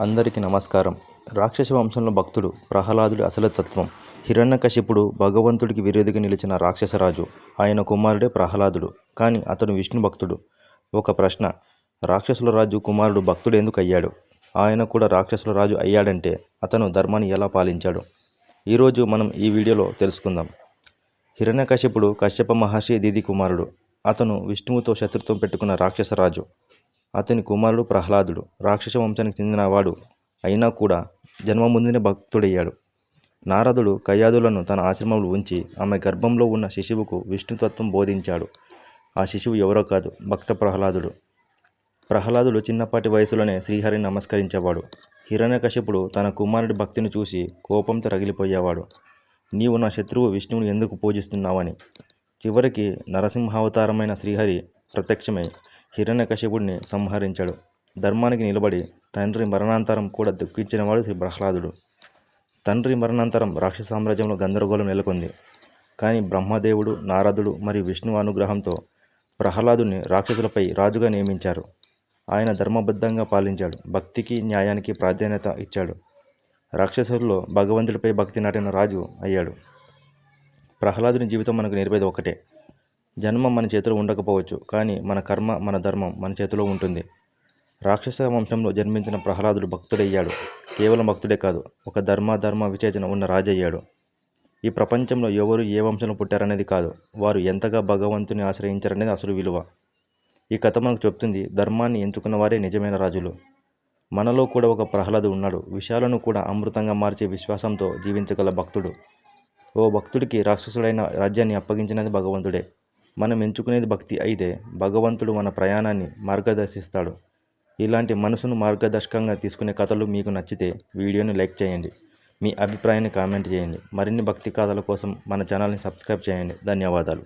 అందరికీ నమస్కారం. రాక్షస వంశంలో భక్తుడు ప్రహ్లాదుడి అసలు తత్వం. హిరణ్యకశిపుడు భగవంతుడికి విరోధిగా నిలిచిన రాక్షసరాజు ఆయన కుమారుడే ప్రహ్లాదుడు. కానీ అతను విష్ణు భక్తుడు. ఒక ప్రశ్న. రాక్షసుల రాజు కుమారుడు భక్తుడు ఎందుకు అయ్యాడు ఆయన కూడా రాక్షసుల రాజు అయ్యాడంటే అతను ధర్మాన్ని ఎలా పాలించాడు? ఈరోజు మనం ఈ వీడియోలో తెలుసుకుందాం. హిరణ్యకశిపుడు కశ్యప మహర్షి దీది కుమారుడు. అతను విష్ణువుతో శత్రుత్వం పెట్టుకున్న రాక్షసరాజు అతని కుమారుడు ప్రహ్లాదుడు రాక్షస వంశానికి చెందినవాడు అయినా కూడా జన్మ ముందునే భక్తుడయ్యాడు. నారదుడు కయ్యాదులను తన ఆశ్రమంలో ఉంచి ఆమె గర్భంలో ఉన్న శిశువుకు విష్ణుతత్వం బోధించాడు. ఆ శిశువు ఎవరో కాదు భక్త ప్రహ్లాదుడు. ప్రహ్లాదుడు చిన్నపాటి వయసులోనే శ్రీహరిని నమస్కరించేవాడు. హిరణ్యకశిపుడు తన కుమారుడి భక్తిని చూసి కోపంతో రగిలిపోయేవాడు. నీవు నా శత్రువు విష్ణువుని ఎందుకు పూజిస్తున్నావని. చివరికి నరసింహావతారమైన శ్రీహరి ప్రత్యక్షమై హిరణ్యకశిపుడిని సంహరించాడు. ధర్మానికి నిలబడి తండ్రి మరణాంతరం కూడా దుఃఖించినవాడు శ్రీ ప్రహ్లాదుడు. తండ్రి మరణాంతరం రాక్షస సామ్రాజ్యంలో గందరగోళం నెలకొంది. కానీ బ్రహ్మదేవుడు నారదుడు మరియు విష్ణు అనుగ్రహంతో ప్రహ్లాదుని రాక్షసులపై రాజుగా నియమించారు. ఆయన ధర్మబద్ధంగా పాలించాడు. భక్తికి న్యాయానికి ప్రాధాన్యత ఇచ్చాడు. రాక్షసుల్లో భగవంతుడిపై భక్తి నాటిన రాజు అయ్యాడు. ప్రహ్లాదుని జీవితం మనకు నేర్పేది ఒకటే జన్మ మన చేతిలో ఉండకపోవచ్చు కానీ మన కర్మ మన ధర్మం మన చేతిలో ఉంటుంది. రాక్షస వంశంలో జన్మించిన ప్రహ్లాదుడు భక్తుడయ్యాడు. కేవలం భక్తుడే కాదు ఒక ధర్మ ధర్మ విచేచన ఉన్న రాజయ్యాడు. ఈ ప్రపంచంలో ఎవరు ఏ వంశంలో పుట్టారనేది కాదు వారు ఎంతగా భగవంతుని ఆశ్రయించారనేది అసలు విలువ. ఈ కథ మనకు చెప్తుంది ధర్మాన్ని ఎంచుకున్న వారే నిజమైన రాజులు. మనలో కూడా ఒక ప్రహ్లాదు ఉన్నాడు విషయాలను కూడా అమృతంగా మార్చే విశ్వాసంతో జీవించగల భక్తుడు. ఓ భక్తుడికి రాక్షసుడైన రాజ్యాన్ని అప్పగించినది భగవంతుడే. మనం ఎంచుకునేది భక్తి అయితే భగవంతుడు మన ప్రయాణాన్ని మార్గదర్శిస్తాడు. ఇలాంటి మనసును మార్గదర్శకంగా తీసుకునే కథలు మీకు నచ్చితే వీడియోని లైక్ చేయండి. మీ అభిప్రాయాన్ని కామెంట్ చేయండి. మరిన్ని భక్తి కథల కోసం మన ఛానల్ని సబ్స్క్రైబ్ చేయండి. ధన్యవాదాలు.